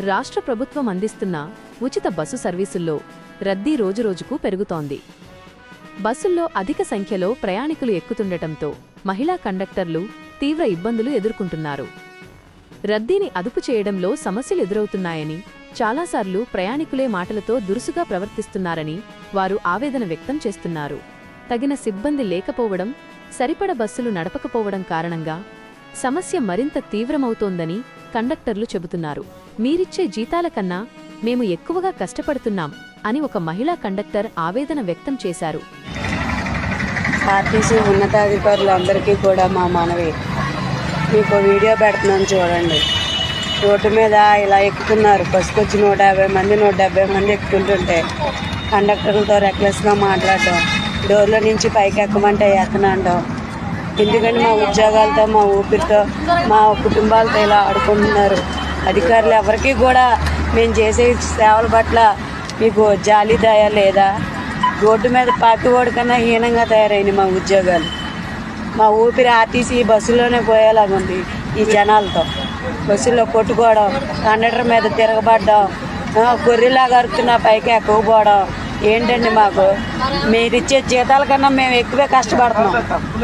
రాష్ట్ర ప్రభుత్వం అందిస్తున్న ఉచిత బస్సు సర్వీసుల్లో రద్దీ రోజురోజుకు పెరుగుతోంది. బస్సుల్లో అధిక సంఖ్యలో ప్రయాణికులు ఎక్కుతుండటంతో మహిళా కండక్టర్లు తీవ్ర ఇబ్బందులు ఎదుర్కొంటున్నారు. రద్దీని అదుపు చేయడంలో సమస్యలు ఎదురవుతున్నాయని చాలాసార్లు ప్రయాణికులే మాటలతో దురుసుగా ప్రవర్తిస్తున్నారని వారు ఆవేదన వ్యక్తం చేస్తున్నారు. తగిన సిబ్బంది లేకపోవడం సరిపడ బస్సులు నడపకపోవడం కారణంగా సమస్య మరింత తీవ్రమవుతోందని కండక్టర్లు చెబుతున్నారు. మీరిచ్చే జీతాల కన్నా మేము ఎక్కువగా కష్టపడుతున్నాం అని ఒక మహిళా కండక్టర్ ఆవేదన వ్యక్తం చేశారు. ఆర్టీసీ ఉన్నతాధికారులు అందరికీ కూడా మా మనవి. మీకు వీడియో పెడుతున్నాను చూడండి. రోడ్డు మీద ఇలా ఎక్కుతున్నారు. పసుకొచ్చి వచ్చి నూట యాభై మంది నూట డెబ్బై మంది ఎక్కుతుంటుంటే కండక్టర్లతో రెక్లెస్గా మాట్లాడటం డోర్లో నుంచి పైకి ఎక్కమంటే ఎక్కనంటాం ఎందుకంటే మా ఉద్యోగాలతో మా ఊపిరితో మా కుటుంబాలతో ఇలా ఆడుకుంటున్నారు. అధికారులు ఎవరికీ కూడా మేము చేసే సేవల పట్ల మీకు జాలి దయా లేదా? రోడ్డు మీద పాకివాడి కన్నా హీనంగా తయారైంది మా ఉద్యోగాలు. మా ఊపిరి ఆర్టీసీ బస్సులోనే పోయేలాగుంది ఈ జనాలతో. బస్సుల్లో కొట్టుకోవడం కండక్టర్ మీద తిరగబడడం ఆ, గొర్రెలాగా అరుతున్న పైకి ఎక్కువపోవడం ఏంటండి మాకు? మీరిచ్చే జీతాల కన్నా మేము ఎక్కువే కష్టపడుతున్నాం.